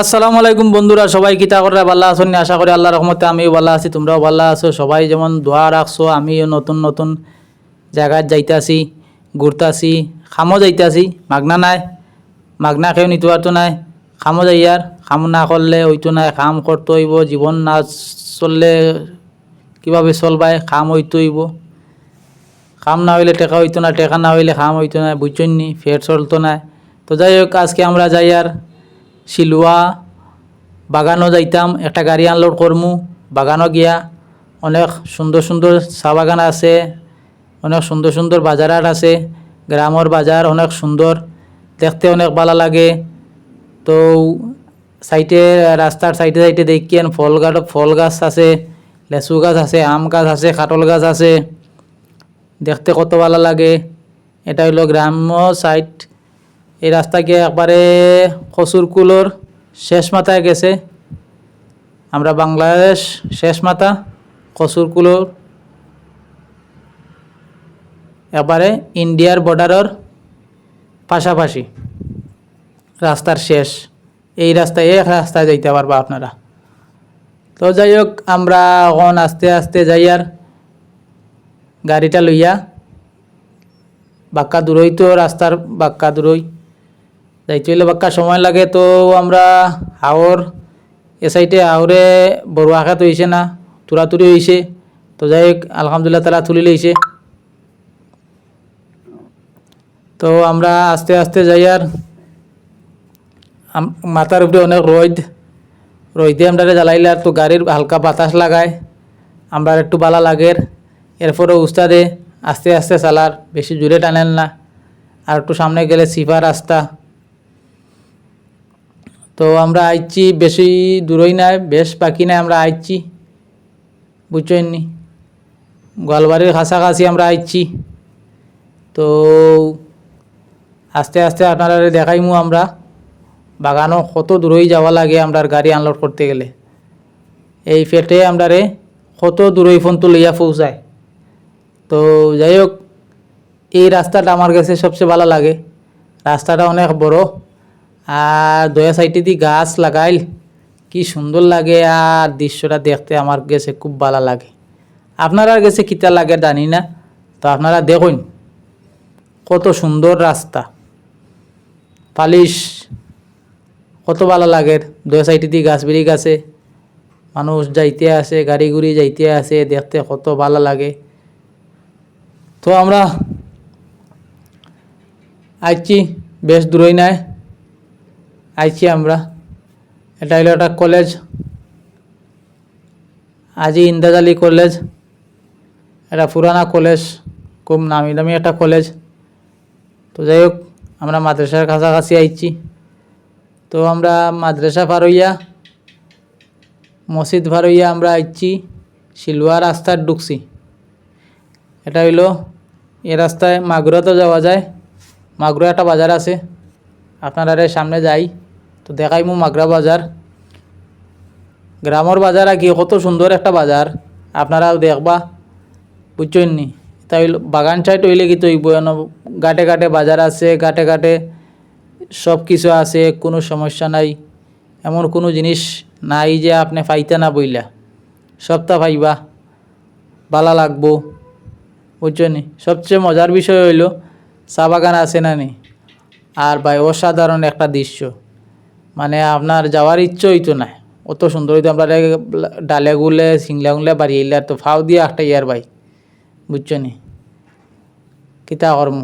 আসসালামু আলাইকুম বন্ধুরা, সবাই কিতা করে ভালো আছো নি? আশা করি আল্লাহ রহমতে আমিও ভালো আছি, তোমরাও ভালো আছো। সবাই যেমন দোয়া রাখছো, আমিও নতুন নতুন জায়গায় যাইতাছি ঘুরতাছি খামো যাইতাছি মাগনা নাই, মাগনা খেয়েও নিতে নাই, খামো যাইয়ার খাম না করলে হইতো নাই, খাম করতে হইব, জীবন না চললে কীভাবে চলবায় খাম হইতে হইব। খাম না হইলে টেকা হইতো না, টেকা না হইলে খাম হইতো না বুঝছেন নি ফের চলতো না। তো যাই হোক, আজকে আমরা যাই আর শিলুয়া বাগানও যাইতাম, একটা গাড়ি আনলোড করমু বাগানও গিয়া অনেক সুন্দর সুন্দর চা বাগান আছে, অনেক সুন্দর সুন্দর বাজার আছে গ্রামের বাজার অনেক সুন্দর দেখতে অনেক ভালো লাগে। তো সাইডে রাস্তার সাইডে সাইডে দেখিয়েন ফল গাছ ফল গাছ আছে, লেচু গাছ আছে, আম গাছ আছে কাটল গাছ আছে, দেখতে কত ভালো লাগে। এটা হইল গ্রাম্য সাইড এই রাস্তা গিয়ে একবারে কসুরকুলোর শেষ মাথায় গেছে। আমরা বাংলাদেশ শেষ মাথা কসুরকুলোর এবারে ইন্ডিয়ার বর্ডারের পাশাপাশি রাস্তার শেষ। এই রাস্তায় এক রাস্তায় যাইতে পারবা আপনারা। তো যাই হোক, আমরা এখন আস্তে আস্তে যাই আর গাড়িটা লইয়া বাক্কা দূরই তো রাস্তার বাক্কা দূরই যাইতে বাক্কা সময় লাগে তো আমরা হাওর এ সাইডে হাওরে বড় আঘাত হয়েছে না তুরাতুরি হয়েছে তো যাই হোক, আলহামদুলিল্লাহ তারা তুলি লইছে। তো আমরা আস্তে আস্তে যাই আর মাথার উপরে অনেক রোদ। রোদে আমরা জ্বালাইলে আর তো গাড়ির হালকা বাতাস লাগায়। আমরা একটু বালা লাগের এরপরে উস্তাদে আস্তে আস্তে চালার, বেশি জোরে টানেন না। আর একটু সামনে গেলে সিফা রাস্তা। তো আমরা আইছি বেশি দূরই নাই বেশ বাকি নাই, আমরা আইছি। বুঝছেন নি? গোয়ালবাড়ির কাছাকাছি আমরা আইছি। তো আস্তে আস্তে আপনারা দেখাইমু আমরা। বাগানও কত দূরই যাওয়া লাগে আমরা গাড়ি আনলোড করতে গেলে। এই ফেটে আমরা রে কত দূরই ফোনটো লইয়া পৌঁছায়। তো যাই হোক, এই রাস্তাটা আমার কাছে সবচেয়ে ভালো লাগে। রাস্তাটা অনেক বড়। আর দয়া সাইডে দিয়ে গাছ লাগাইল। কি সুন্দর লাগে আর দৃশ্যটা দেখতে আমার গেছে খুব ভালো লাগে। আপনারা গেছে কিতা লাগে জানি না, তো আপনারা দেখুন কত সুন্দর রাস্তা। পালিশ, কত ভালো লাগে। দয়া সাইডে দিয়ে গাছ বেরিয়ে গেছে। মানুষ যাইতে আসে, গাড়ি গুড়ি যাইতে আসে, দেখতে কত ভালো লাগে। তো আমরা আইছি, বেশ দূরই নাই। আইছি আমরা। এটা হলো একটা কলেজ আজি ইন্দাজ আলী কলেজ এটা পুরানা কলেজ খুব নামি দামি একটা কলেজ তো যাই হোক, আমরা মাদ্রাসার কাছাকাছি আইছি। তো আমরা মাদ্রাসা পার মসজিদ পার আমরা আইছি, শিলুয়া রাস্তার ঢুকছি। এটা হইল, এ রাস্তায় মাগুরাতেও যাওয়া যায়। মাগুরা একটা বাজার আছে। আপনারা সামনে যাই। তো দেখাইমু মাগুরা বাজার। গ্রামের বাজার কি কত সুন্দর একটা বাজার। আপনারাও দেখবা। বুঝছেন নি তাই বাগান সাইড হইলে কি তো ঘাটে ঘাটে বাজার আছে, ঘাটে ঘাটে সব কিছু আছে, কোনো সমস্যা নাই। এমন কোনো জিনিস নাই যে আপনি পাইতে না বইলা। সবটা পাইবা বালা লাগবো। বুঝছেন সবচেয়ে মজার বিষয় হইল, চা বাগান আছে না নি? আর ভাই অসাধারণ একটা দৃশ্য। মানে আপনার যাওয়ার ইচ্ছে হইতো না অত সুন্দর হইতো আমরা ডালে গুলে, সিংলা গুলে বাড়ি এলে তো ফাও দিয়ে একটা ইয়ার ভাই, বুঝছ নি? কিতা কর্ম?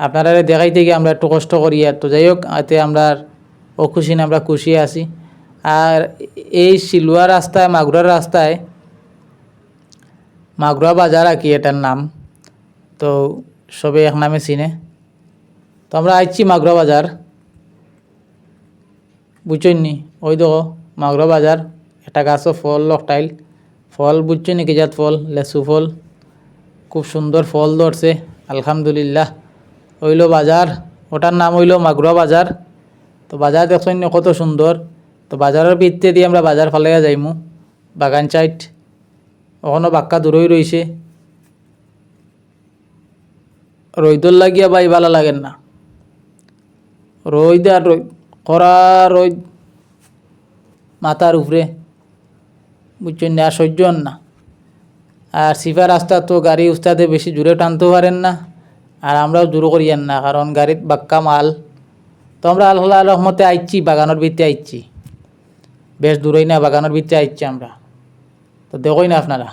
আপনারা দেখাইতে গিয়ে আমরা একটু কষ্ট করি আর তো। যাই হোক, এতে আমরা অখুশি না, আমরা খুশি আছি। আর এই শিলুয়া রাস্তায় মাগুরার রাস্তায়, মাগুরা বাজার আর কি এটার নাম, তো সবে এক নামে চিনে। তো আমরা আইছি মাগুরা বাজার। বুঝছেন নি ওই দেখো, মাগুরা বাজার, একটা গাছও ফল, লকটাইল। ফল বুঝছেন কি জাত ফল? লেচু ফল। খুব সুন্দর ফল ধরছে, আলহামদুলিল্লাহ। হইল বাজার, ওটার নাম হইল মাগুরা বাজার। তো বাজার দেখছেন কত সুন্দর। তো বাজারের ভিত্তি দিয়ে আমরা বাজার ফালাইয়া যাইমু, বাগান চাইট। ওখানো বাক্কা দূরই রইছে। রইদর লাগিয়া বাই ভালো লাগেন না। রইদ আর রই করা রইদ মাথার উপরে। বুঝছেন না? সহ্য না। আর সিফা রাস্তা তো গাড়ি উস্তাদে বেশি জোরে টানতে পারেন না। আর আমরাও জোর করিয়েন না, কারণ গাড়িত বাক্কা মাল। তো আমরা আল্লাহ রহমতে আইচ্ছি, বাগানের ভিতরে আইচ্ছি। বেশ দূরই না, বাগানের ভিতরে আইচ্ছি আমরা। তো দেখোই না আপনারা,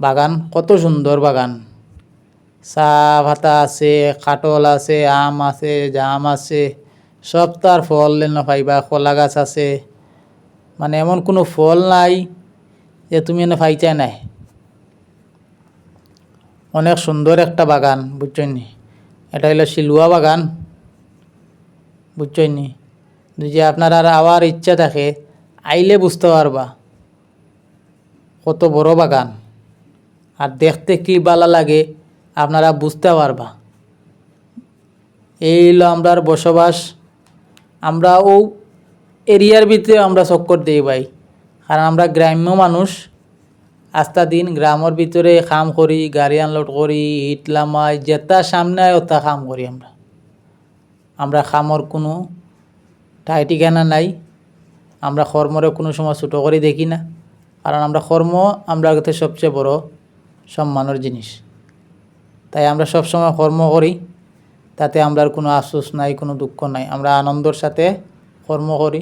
বাগান কত সুন্দর বাগান। চা ভাতা আছে কাটল আছে, আম আছে, জাম আছে। সব তার ফল না পাইবা কলা গাছ আছে। মানে এমন কোনো ফল নাই যে তুমি এনে পাইচাই নাই অনেক সুন্দর একটা বাগান, বুঝছেন এটা হলো শিলুয়া বাগান, বুঝছেন যদি আপনার আর আওয়ার ইচ্ছা থাকে, আইলে বুঝতে পারবা। কত বড় বাগান। আর দেখতে কি বালা লাগে, আপনারা বুঝতে পারবা। এই হলো আমরার বসবাস। আমরা ও এরিয়ার ভিতরে আমরা চক্কর দিই ভাই। কারণ আমরা গ্রাম্য মানুষ। আস্তা দিন গ্রামের ভিতরে কাম করি, গাড়ি আনলোড করি, ইট লামাই যেটা সামনে আয় ওটা কাম করি আমরা। আমরা খামর কোনো ঠাই ঠিকানা নাই। আমরা কর্মরে কোনো সময় ছোটো করে দেখি না। কারণ আমরা কর্ম আমরা সবচেয়ে বড় সম্মানের জিনিস। তাই আমরা সব সময় কর্ম করি। তাতে আমরা কোনো আফসোস নাই, কোনো দুঃখ নাই। আমরা আনন্দর সাথে কর্ম করি।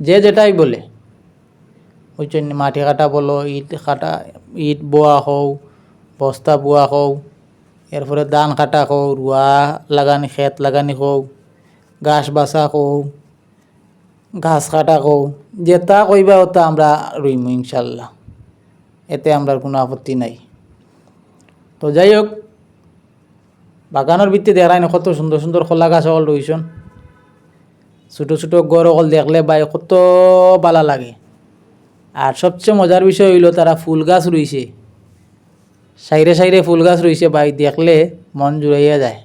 যে যেটাই বলে। বুঝছেন মাটি কাটা বলো, ইট কাটা, ইট বোয়া হও, বস্তা বোয়া হও, এরপরে ধান কাটা হও, রুয়া লাগানি খেত লাগানি হও গাছ বাসা হও, ঘাস কাটা কও যেটা কইবা ওটা আমরা রইম ইনশাল্লাহ। এতে আমরা কোনো আপত্তি নাই। তো যাই হোক বাগানের ভিত্তি দেখায় না কত সুন্দর সুন্দর খোলা গাছ অকল রইছন ছোটো ছোটো গড় অকল দেখলে বাই কত বালা লাগে। আর সবচেয়ে মজার বিষয় হইল তারা ফুল গাছ রইছে সাইরে সাইরে ফুল গাছ রইছে বাই, দেখলে মন জুড়াইয়া যায়।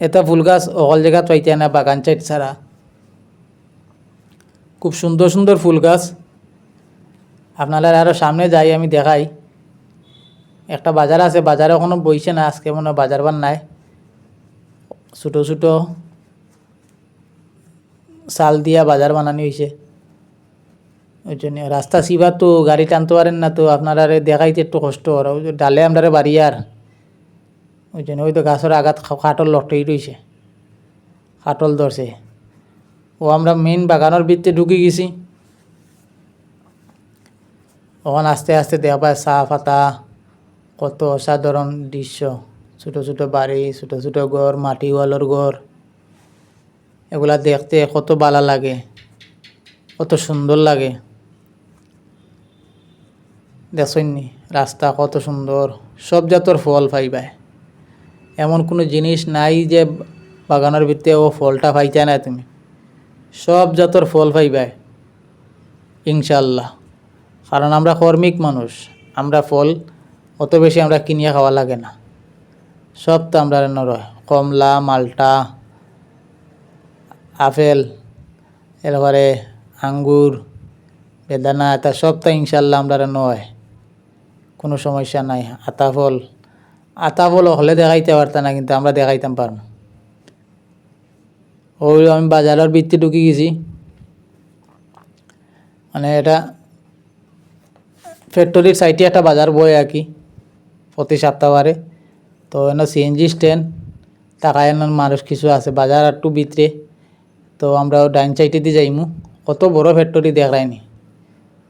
এটা ফুল গাছ অকল জায়গাত পাইতে না বাগান চাইট ছাড়া খুব সুন্দর সুন্দর ফুল গাছ। আপনারা আরও সামনে যাই আমি দেখাই। একটা বাজার আছে, বাজারে কোনো বইছে না, আজকে মনে বাজার বার নাই। ছোটো ছোটো চাল দিয়া বাজার বানানি হয়েছে ওই জন্য রাস্তা সিবা তো, গাড়ি টানতে পারেন না তো, আপনারা দেখাইতে একটু কষ্ট। আর ডালে আমরা বাড়ি আর। ওই জন্য ওই তো গাছের আঘাত খাটল লটই রয়েছে খাটল ধরছে। ও আমরা মেইন বাগানের ভিত্তে ঢুকে গেছি। ওখানে আস্তে আস্তে দেওয়া পায়, চা পাতা কত অসাধারণ দৃশ্য। ছোটো ছোটো বাড়ি, ছোটো ছোটো ঘর, মাটি ওয়ালের ঘর। এগুলা দেখতে কত ভালো লাগে, কত সুন্দর লাগে। দেখছনি রাস্তা কত সুন্দর, সব জাতর ফল পাইবায় এমন কোনো জিনিস নাই যে বাগানের ভিতরে ও ফলটা পাইতে না তুমি। সব জাতর ফল পাইবায় ইনশাল্লাহ কারণ আমরা কর্মিক মানুষ, আমরা ফল অত বেশি আমরা কিনিয়ে খাওয়া লাগে না। সব তো আমরা নরয় কমলা, মালটা, আপেল, এরপরে আঙ্গুর, বেদানা এটা সব তো ইনশাল্লাহ আমরা নয়। কোনো সমস্যা নাই। আতা ফল আতা ফল হলে দেখাইতে পারতাম না, কিন্তু আমরা দেখাইতাম পারব ওই আমি বাজারের বৃত্তি ঢুকে গেছি। মানে এটা ফ্যাক্টরির সাইটে একটা বাজার বয় আর কি। প্রতি সপ্তাহবারে। তো এনে সিএনজি স্ট্যান্ড টাকা এনে মানুষ কিছু আছে, বাজার একটু ভিতরে তো আমরা ডাইন সাইডে দিয়ে যাইমু। কত বড় ফ্যাক্টরি দেখায়নি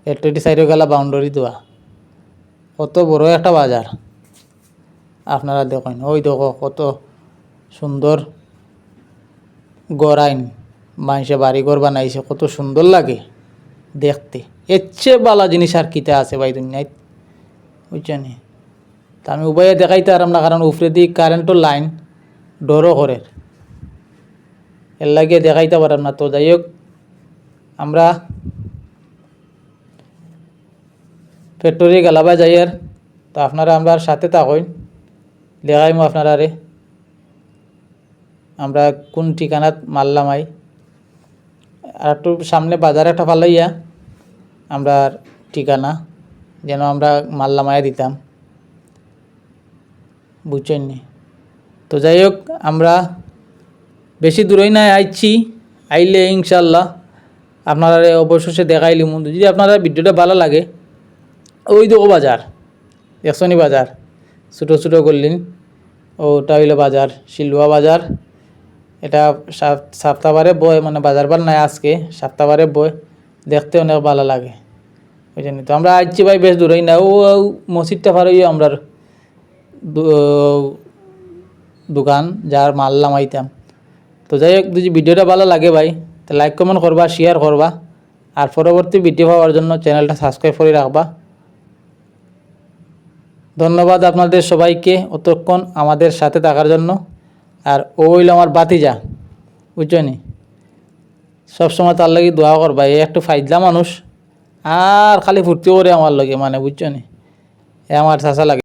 ফ্যাক্টরি সাইডে গেলা বাউন্ডারি দেওয়া কত বড় একটা বাজার। আপনারা দেখেন, ওই দেখো কত সুন্দর গড়াইন। মানুষে বাড়িঘর বানাইছে, কত সুন্দর লাগে দেখতে। এর চেয়ে বালা জিনিস আর কিতা আছে ভাই দুনিয়ায়? বুঝছেন? তা আমি উভয়ে দেখাইতে পারাম না, কারণ উপরে দিয়ে কারেন্টের লাইন, ডরও করে এর লাগে দেখাইতে পারাম না। তো যাই হোক, আমরা ফ্যাক্টরি গালাবা যাই আর। তো আপনারা আমরা সাথে থাকুন দেখাইমু আপনারা রে আমরা কোন ঠিকানাত মারলাম আই আর একটু সামনে বাজার একটা ফালাইয়া আমরা ঠিকানা, যেন আমরা মাল্লামায়া দিতাম। বুঝছেন নি? তো যাই হোক, আমরা বেশি দূরই নাই আইছি, আইলে ইনশাল্লাহ আপনারা অবশেষে দেখাইলি মন যদি আপনারা ভিডিওটা ভালো লাগে, ওই দেখো বাজার, একশনি বাজার, ছোটো ছোটো করলেন ওটা হইল বাজার, শিলুয়া বাজার, এটা সাপ- সপ্তাহবারে বয় মানে বাজার বার নাই আজকে, সপ্তাহবারে বয়, দেখতে অনেক ভালো লাগে বুঝলেন তো আমরা আসছি ভাই, বেশ দূরেই না ও মসজিদটা হইয়া আমরা দোকান যার মাল নামাইতাম। তো যাই হোক যদি ভিডিওটা ভালো লাগে ভাই, তো লাইক কমেন্ট করবা শেয়ার করবা আর পরবর্তী ভিডিও পাওয়ার জন্য চ্যানেলটা সাবস্ক্রাইব করে রাখবা ধন্যবাদ আপনাদের সবাইকে অতক্ষণ আমাদের সাথে থাকার জন্য, আর ও হইল আমার বাতিজা বুঝছ নি? সবসময় তার লাগি দোয়া করবা এই একটু ফাইজলা মানুষ, আর খালি ফুর্তি করে আমার লগে মানে বুঝছ নি? এ আমার চাষা লাগে।